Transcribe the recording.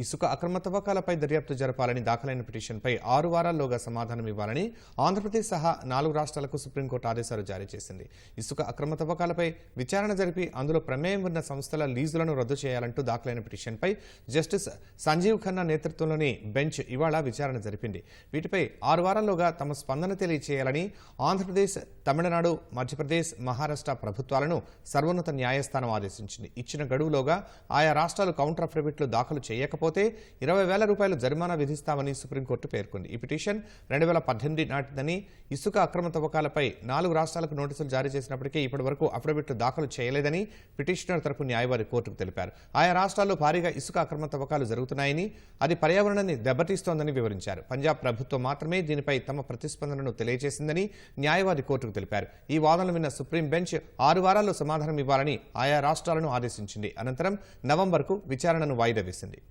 ఇసుక అక్రమ తవ్వకాలపై దర్యాప్తు జరపాలని దాఖలైన పిటిషన్పై ఆరు వారాల్లోగా సమాధానం ఇవ్వాలని ఆంధ్రప్రదేశ్ సహా నాలుగు రాష్ట్రాలకు సుప్రీంకోర్టు ఆదేశాలు జారీ చేసింది. ఇసుక అక్రమ తవ్వకాలపై విచారణ జరిపి అందులో ప్రమేయం ఉన్న సంస్థల లీజులను రద్దు చేయాలంటూ దాఖలైన పిటిషన్పై జస్టిస్ సంజీవ్ ఖన్నా నేతృత్వంలోని బెంచ్ ఇవాళ విచారణ జరిపింది. వీటిపై ఆరు వారాల్లోగా తమ స్పందన తెలియచేయాలని ఆంధ్రప్రదేశ్ తమిళనాడు మధ్యప్రదేశ్ మహారాష్ట్ర ప్రభుత్వాలను సర్వోన్నత న్యాయస్థానం ఆదేశించింది. ఇచ్చిన గడువులోగా ఆయా రాష్ట్రాలు కౌంటర్ అఫిడవిట్లు దాఖలు చేయకపోతే ఇరవై వేల రూపాయలు జరిమానా విధిస్తామని సుప్రీంకోర్టు పేర్కొంది. ఈ పిటిషన్ రెండు వేల పద్దెనిమిది నాటిదని ఇసుక అక్రమ తవ్వకాలపై నాలుగు రాష్ట్రాలకు నోటీసులు జారీ చేసినప్పటికీ ఇప్పటి వరకు అఫిడవిట్లు దాఖలు చేయలేదని పిటిషనర్ తరపు న్యాయవాది కోర్టుకు తెలిపారు. ఆయా రాష్ట్రాల్లో భారీగా ఇసుక అక్రమ తవ్వకాలు జరుగుతున్నాయని అది పర్యావరణాన్ని దెబ్బతీస్తోందని వివరించారు. పంజాబ్ ప్రభుత్వం మాత్రమే దీనిపై తమ ప్రతిస్పందనను తెలియజేసిందని న్యాయవాది కోర్టుకు తెలిపారు. ఈ వాదనలు విన్న సుప్రీం బెంచ్ ఆరు వారాల్లో సమాధానం ఇవ్వాలని ఆయా రాష్ట్రాలను ఆదేశించింది. అనంతరం నవంబర్కు విచారణను వాయిదా వేసింది.